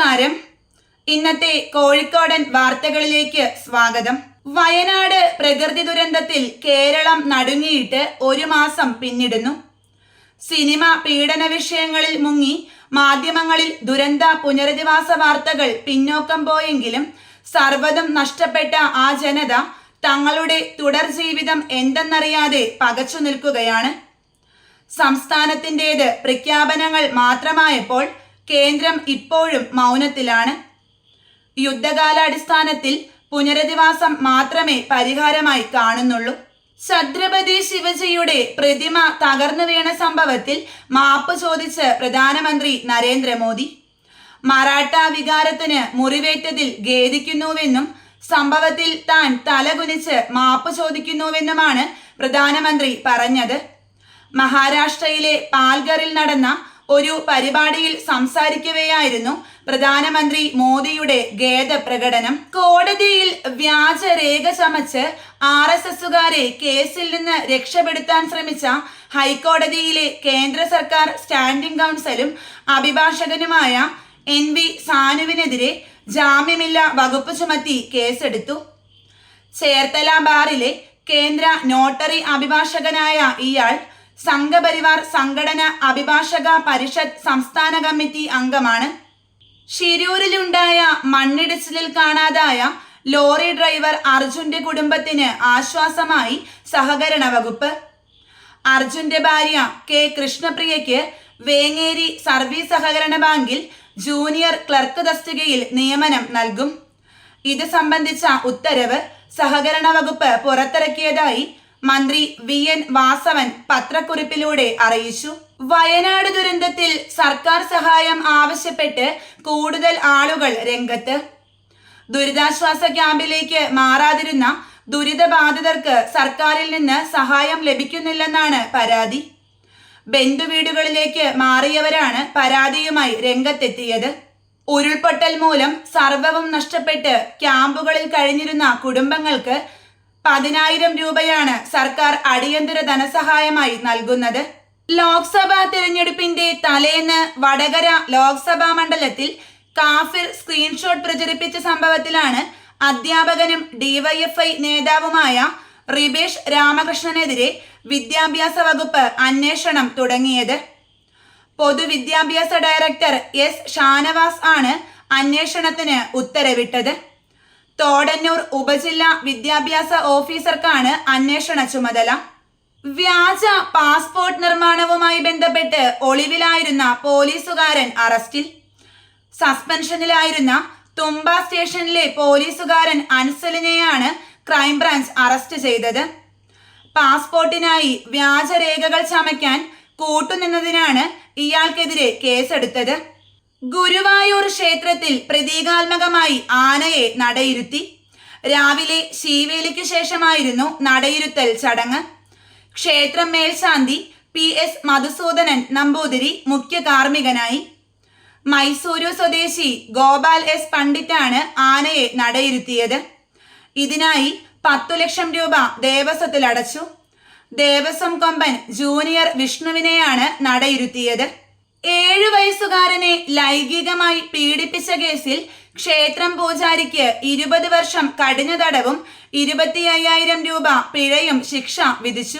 നമസ്കാരം. ഇന്നത്തെ കോഴിക്കോടൻ വാർത്തകളിലേക്ക് സ്വാഗതം. വയനാട് പ്രകൃതി ദുരന്തത്തിൽ കേരളം നടുങ്ങിയിട്ട് ഒരു മാസം പിന്നിടുന്നു. സിനിമ പീഡന വിഷയങ്ങളിൽ മുങ്ങി മാധ്യമങ്ങളിൽ ദുരന്ത പുനരധിവാസ വാർത്തകൾ പിന്നോക്കം പോയെങ്കിലും സർവതും നഷ്ടപ്പെട്ട ആ ജനത തങ്ങളുടെ തുടർ ജീവിതം എന്തെന്നറിയാതെ പകച്ചു നിൽക്കുകയാണ്. സംസ്ഥാനത്തിന്റേത് പ്രഖ്യാപനങ്ങൾ മാത്രമായപ്പോൾ കേന്ദ്രം ഇപ്പോഴും മൗനത്തിലാണ്. യുദ്ധകാലാടിസ്ഥാനത്തിൽ പുനരധിവാസം മാത്രമേ പരിഹാരമായി കാണുന്നുള്ളൂ. ഛത്രപതി ശിവജിയുടെ പ്രതിമ തകർന്നു വീണ സംഭവത്തിൽ മാപ്പ് ചോദിച്ച് പ്രധാനമന്ത്രി നരേന്ദ്രമോദി. മറാഠ വികാരത്തിന് മുറിവേറ്റതിൽ ഖേദിക്കുന്നുവെന്നും സംഭവത്തിൽ താൻ തലകുനിച്ച് മാപ്പ് ചോദിക്കുന്നുവെന്നുമാണ് പ്രധാനമന്ത്രി പറഞ്ഞത്. മഹാരാഷ്ട്രയിലെ പാൽഗറിൽ നടന്ന ഒരു പരിപാടിയിൽ സംസാരിക്കവെയായിരുന്നു പ്രധാനമന്ത്രി മോദിയുടെ ഖേദ പ്രകടനം കോടതിയിൽ വ്യാജരേഖ ചമച്ച് ആർ എസ് എസുകാരെ കേസിൽ നിന്ന് രക്ഷപ്പെടുത്താൻ ശ്രമിച്ച ഹൈക്കോടതിയിലെ കേന്ദ്ര സർക്കാർ സ്റ്റാൻഡിംഗ് കൗൺസിലും അഭിഭാഷകനുമായ എൻ വി സാനുവിനെതിരെ ജാമ്യമില്ല വകുപ്പ് ചുമത്തി കേസെടുത്തു. ചേർത്തല ബാറിലെ കേന്ദ്ര നോട്ടറി അഭിഭാഷകനായ ഇയാൾ സംഘപരിവാർ സംഘടന അഭിഭാഷക പരിഷത്ത് സംസ്ഥാന കമ്മിറ്റി അംഗമാണ്. ഷിരൂരിലുണ്ടായ മണ്ണിടിച്ചിലിൽ കാണാതായ ലോറി ഡ്രൈവർ അർജുന്റെ കുടുംബത്തിന് ആശ്വാസമായി സഹകരണ വകുപ്പ്. അർജുന്റെ ഭാര്യ കെ കൃഷ്ണപ്രിയയ്ക്ക് വേങ്ങേരി സർവീസ് സഹകരണ ബാങ്കിൽ ജൂനിയർ ക്ലർക്ക് തസ്തികയിൽ നിയമനം നൽകും. ഇത് സംബന്ധിച്ച ഉത്തരവ് സഹകരണ വകുപ്പ് പുറത്തിറക്കിയതായി മന്ത്രി വി എൻ വാസവൻ പത്രക്കുറിപ്പിലൂടെ അറിയിച്ചു. വയനാട് ദുരന്തത്തിൽ സർക്കാർ സഹായം ആവശ്യപ്പെട്ട് കൂടുതൽ ആളുകൾ രംഗത്ത്. ദുരിതാശ്വാസ ക്യാമ്പിലേക്ക് മാറാതിരുന്ന ദുരിതബാധിതർക്ക് സർക്കാരിൽ നിന്ന് സഹായം ലഭിക്കുന്നില്ലെന്നാണ് പരാതി. ബന്ധുവീടുകളിലേക്ക് മാറിയവരാണ് പരാതിയുമായി രംഗത്തെത്തിയത്. ഉരുൾപൊട്ടൽ മൂലം സർവവും നഷ്ടപ്പെട്ട് ക്യാമ്പുകളിൽ കഴിഞ്ഞിരുന്ന കുടുംബങ്ങൾക്ക് പതിനായിരം രൂപയാണ് സർക്കാർ അടിയന്തര ധനസഹായമായി നൽകുന്നത്. ലോക്സഭാ തിരഞ്ഞെടുപ്പിന്റെ തലേന്ന് വടകര ലോക്സഭാ മണ്ഡലത്തിൽ കാഫിർ സ്ക്രീൻഷോട്ട് പ്രചരിപ്പിച്ച സംഭവത്തിലാണ് അധ്യാപകനും ഡിവൈഎഫ്ഐ നേതാവുമായ റിബേഷ് രാമകൃഷ്ണനെതിരെ വിദ്യാഭ്യാസ വകുപ്പ് അന്വേഷണം തുടങ്ങിയത്. പൊതുവിദ്യാഭ്യാസ ഡയറക്ടർ എസ് ഷാനവാസ് ആണ് അന്വേഷണത്തിന് ഉത്തരവിട്ടത്. തോടന്നൂർ ഉപജില്ലാ വിദ്യാഭ്യാസ ഓഫീസർക്കാണ് അന്വേഷണ ചുമതല. വ്യാജ പാസ്പോർട്ട് നിർമ്മാണവുമായി ബന്ധപ്പെട്ട് ഒളിവിലായിരുന്ന പോലീസുകാരൻ അറസ്റ്റിൽ. സസ്പെൻഷനിലായിരുന്ന തുമ്പ സ്റ്റേഷനിലെ പോലീസുകാരൻ അൻസലിനെയാണ് ക്രൈംബ്രാഞ്ച് അറസ്റ്റ് ചെയ്തത്. പാസ്പോർട്ടിനായി വ്യാജരേഖകൾ ചമയ്ക്കാൻ കൂട്ടുനിന്നതിനാണ് ഇയാൾക്കെതിരെ കേസെടുത്തത്. ഗുരുവായൂർ ക്ഷേത്രത്തിൽ പ്രതീകാത്മകമായി ആനയെ നടയിരുത്തി. രാവിലെ ശീവേലിക്ക് ശേഷമായിരുന്നു നടയിരുത്തൽ ചടങ്ങ്. ക്ഷേത്രം മേൽശാന്തി പി എസ് മധുസൂദനൻ നമ്പൂതിരി മുഖ്യ കാർമ്മികനായി. മൈസൂരു സ്വദേശി ഗോപാൽ എസ് പണ്ഡിറ്റാണ് ആനയെ നടയിരുത്തിയത്. ഇതിനായി പത്തു ലക്ഷം രൂപ ദേവസ്വത്തിൽ അടച്ചു. ദേവസ്വം കൊമ്പൻ ജൂനിയർ വിഷ്ണുവിനെയാണ് നടയിരുത്തിയത്. ഏഴു വയസ്സുകാരനെ ലൈംഗികമായി പീഡിപ്പിച്ച കേസിൽ ക്ഷേത്രം പൂജാരിക്ക് ഇരുപത് വർഷം കഠിന തടവും ഇരുപത്തി അയ്യായിരം രൂപ പിഴയും ശിക്ഷ വിധിച്ചു.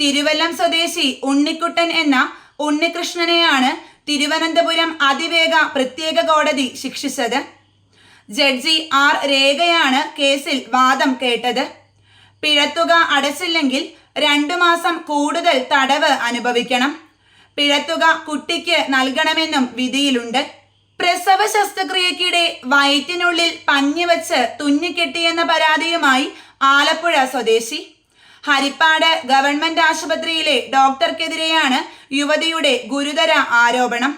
തിരുവല്ലം സ്വദേശി ഉണ്ണിക്കുട്ടൻ എന്ന ഉണ്ണികൃഷ്ണനെയാണ് തിരുവനന്തപുരം അതിവേഗ പ്രത്യേക കോടതി ശിക്ഷിച്ചത്. ജഡ്ജി ആർ രേഖയാണ് കേസിൽ വാദം കേട്ടത്. പിഴത്തുക അടച്ചില്ലെങ്കിൽ രണ്ടു മാസം കൂടുതൽ തടവ് അനുഭവിക്കണം. പിഴത്തുക കുട്ടിക്ക് നൽകണമെന്നും വിധിയിലുണ്ട്. പ്രസവ ശസ്ത്രക്രിയക്കിടെ വയറ്റിനുള്ളിൽ പഞ്ഞി വെച്ച് തുന്നിക്കെട്ടിയെന്ന പരാതിയുമായി ആലപ്പുഴ സ്വദേശി. ഹരിപ്പാട് ഗവൺമെന്റ് ആശുപത്രിയിലെ ഡോക്ടർക്കെതിരെയാണ് യുവതിയുടെ ഗുരുതര ആരോപണം.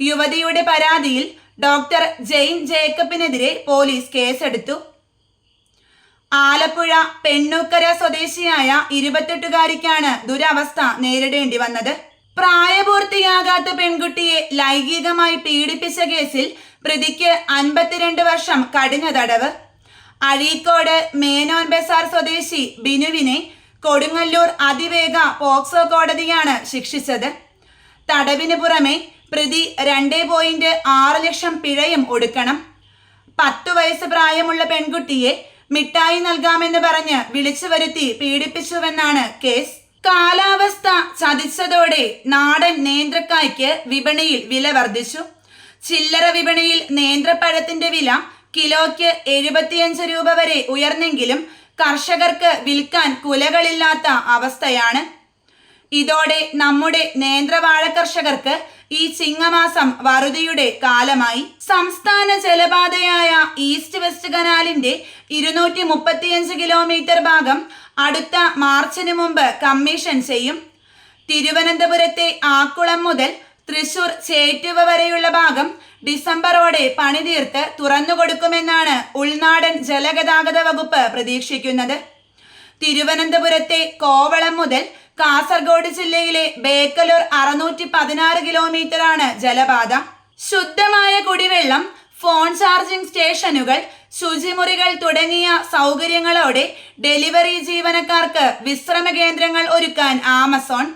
യുവതിയുടെ പരാതിയിൽ ഡോക്ടർ ജെയിൻ ജേക്കബിനെതിരെ പോലീസ് കേസെടുത്തു. ആലപ്പുഴ പെണ്ണൂക്കര സ്വദേശിയായ ഇരുപത്തെട്ടുകാരിക്കാണ് ദുരവസ്ഥ നേരിടേണ്ടി വന്നത്. പ്രായപൂർത്തിയാകാത്ത പെൺകുട്ടിയെ ലൈംഗികമായി പീഡിപ്പിച്ച കേസിൽ പ്രതിക്ക് അൻപത്തിരണ്ട് വർഷം കഠിന തടവ്. അഴീക്കോട് മേനോൻ ബസാർ സ്വദേശി ബിനുവിനെ കൊടുങ്ങല്ലൂർ അതിവേഗ പോക്സോ കോടതിയാണ് ശിക്ഷിച്ചത്. തടവിന് പുറമെ പ്രതി രണ്ട് പോയിന്റ് ആറ് ലക്ഷം പിഴയും ഒടുക്കണം. പത്തു വയസ്സ് പ്രായമുള്ള പെൺകുട്ടിയെ മിഠായി നൽകാമെന്ന് പറഞ്ഞ് വിളിച്ചു വരുത്തി പീഡിപ്പിച്ചുവെന്നാണ് കേസ്. കാലാവസ്ഥ ചതിച്ചതോടെ നാടൻ നേന്ത്രക്കായ്ക്ക് വിപണിയിൽ വില വർദ്ധിച്ചു. ചില്ലറ വിപണിയിൽ നേന്ത്രപ്പഴത്തിന്റെ വില കിലോയ്ക്ക് എഴുപത്തിയഞ്ച് രൂപ വരെ ഉയർന്നെങ്കിലും കർഷകർക്ക് വിൽക്കാൻ കുലകളില്ലാത്ത അവസ്ഥയാണ് ഇതോടെ നമ്മുടെ നേന്ത്രവാഴ കർഷകർക്ക് ഈ ചിങ്ങമാസം വറുതിയുടെ കാലമായി. സംസ്ഥാന ജലപാതയായ ഈസ്റ്റ് വെസ്റ്റ് കനാലിന്റെ ഇരുന്നൂറ്റി മുപ്പത്തിയഞ്ച് കിലോമീറ്റർ ഭാഗം അടുത്ത മാർച്ചിന് മുമ്പ് കമ്മീഷൻ ചെയ്യും. തിരുവനന്തപുരത്തെ ആക്കുളം മുതൽ തൃശൂർ ചേറ്റുവ വരെയുള്ള ഭാഗം ഡിസംബറോടെ പണി തീർത്ത് തുറന്നുകൊടുക്കുമെന്നാണ് ഉൾനാടൻ ജലഗതാഗത വകുപ്പ് പ്രതീക്ഷിക്കുന്നത്. തിരുവനന്തപുരത്തെ കോവളം മുതൽ കാസർഗോഡ് ജില്ലയിലെ ബേക്കലൂർ അറുന്നൂറ്റി പതിനാറ് കിലോമീറ്റർ ആണ് ജലപാത. ശുദ്ധമായ കുടിവെള്ളം ഫോൺ ചാർജിംഗ് സ്റ്റേഷനുകൾ ശുചിമുറികൾ തുടങ്ങിയ സൗകര്യങ്ങളോടെ ഡെലിവറി ജീവനക്കാർക്ക് വിശ്രമ കേന്ദ്രങ്ങൾ ഒരുക്കാൻ ആമസോൺ.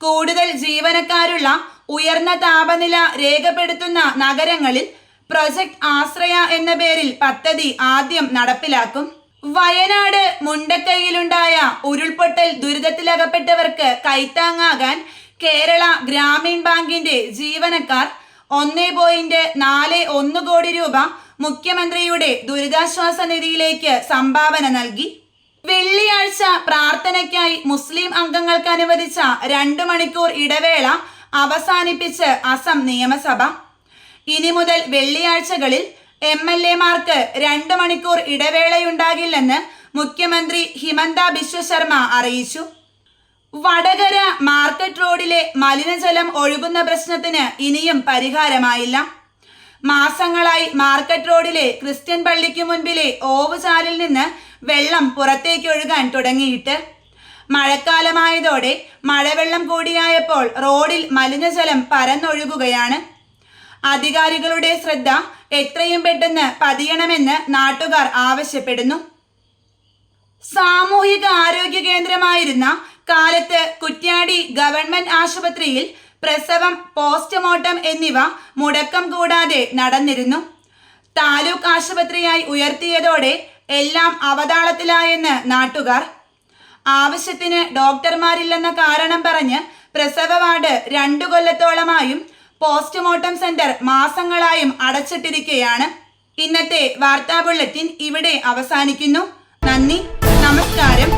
കൂടുതൽ ജീവനക്കാരുള്ള ഉയർന്ന താപനില രേഖപ്പെടുത്തുന്ന നഗരങ്ങളിൽ പ്രൊജക്ട് ആശ്രയ എന്ന പേരിൽ പദ്ധതി ആദ്യം നടപ്പിലാക്കും. വയനാട് മുണ്ടക്കൈയിലുണ്ടായ ഉരുൾപൊട്ടൽ ദുരിതത്തിലകപ്പെട്ടവർക്ക് കൈത്താങ്ങാകാൻ കേരള ഗ്രാമീൺ ബാങ്കിന്റെ ജീവനക്കാർ ഒന്നേ പോയിന്റ് നാല് ഒന്ന് കോടി രൂപ മുഖ്യമന്ത്രിയുടെ ദുരിതാശ്വാസ നിധിയിലേക്ക് സംഭാവന നൽകി. വെള്ളിയാഴ്ച പ്രാർത്ഥനയ്ക്കായി മുസ്ലിം അംഗങ്ങൾക്ക് അനുവദിച്ച രണ്ടു മണിക്കൂർ ഇടവേള അവസാനിപ്പിച്ച് അസം നിയമസഭ. ഇനി മുതൽ വെള്ളിയാഴ്ചകളിൽ എം എൽ എമാർക്ക് രണ്ടു മണിക്കൂർ ഇടവേളയുണ്ടാകില്ലെന്ന് മുഖ്യമന്ത്രി ഹിമന്ത ബിശ്വ ശർമ്മ അറിയിച്ചു. വടകര മാർക്കറ്റ് റോഡിലെ മലിനജലം ഒഴുകുന്ന പ്രശ്നത്തിന് ഇനിയും പരിഹാരമായില്ല. മാസങ്ങളായി മാർക്കറ്റ് റോഡിലെ ക്രിസ്ത്യൻ പള്ളിക്ക് മുൻപിലെ ഓവുചാലിൽ നിന്ന് വെള്ളം പുറത്തേക്ക് ഒഴുകാൻ തുടങ്ങിയിട്ട്. മഴക്കാലമായതോടെ മഴവെള്ളം കൂടിയായപ്പോൾ റോഡിൽ മലിനജലം പരന്നൊഴുകുകയാണ്. അധികാരികളുടെ ശ്രദ്ധ എത്രയും പെട്ടെന്ന് പതിയണമെന്ന് നാട്ടുകാർ ആവശ്യപ്പെടുന്നു. സാമൂഹിക ആരോഗ്യ കേന്ദ്രമായിരുന്ന കാലത്ത് കുറ്റ്യാടി ഗവൺമെന്റ് ആശുപത്രിയിൽ പ്രസവം പോസ്റ്റ്മോർട്ടം എന്നിവ മുടക്കം കൂടാതെ നടന്നിരുന്നു. താലൂക്ക് ആശുപത്രിയായി ഉയർത്തിയതോടെ എല്ലാം അവതാളത്തിലായെന്ന് നാട്ടുകാർ. ആവശ്യത്തിന് ഡോക്ടർമാരില്ലെന്ന കാരണം പറഞ്ഞ് പ്രസവ വാർഡ് രണ്ടു കൊല്ലത്തോളമായും പോസ്റ്റ്മോർട്ടം സെന്റർ മാസങ്ങളായും അടച്ചിട്ടിരിക്കുകയാണ് ഇന്നത്തെ വാർത്താ ബുള്ളറ്റിൻ ഇവിടെ അവസാനിക്കുന്നു. നന്ദി നമസ്കാരം.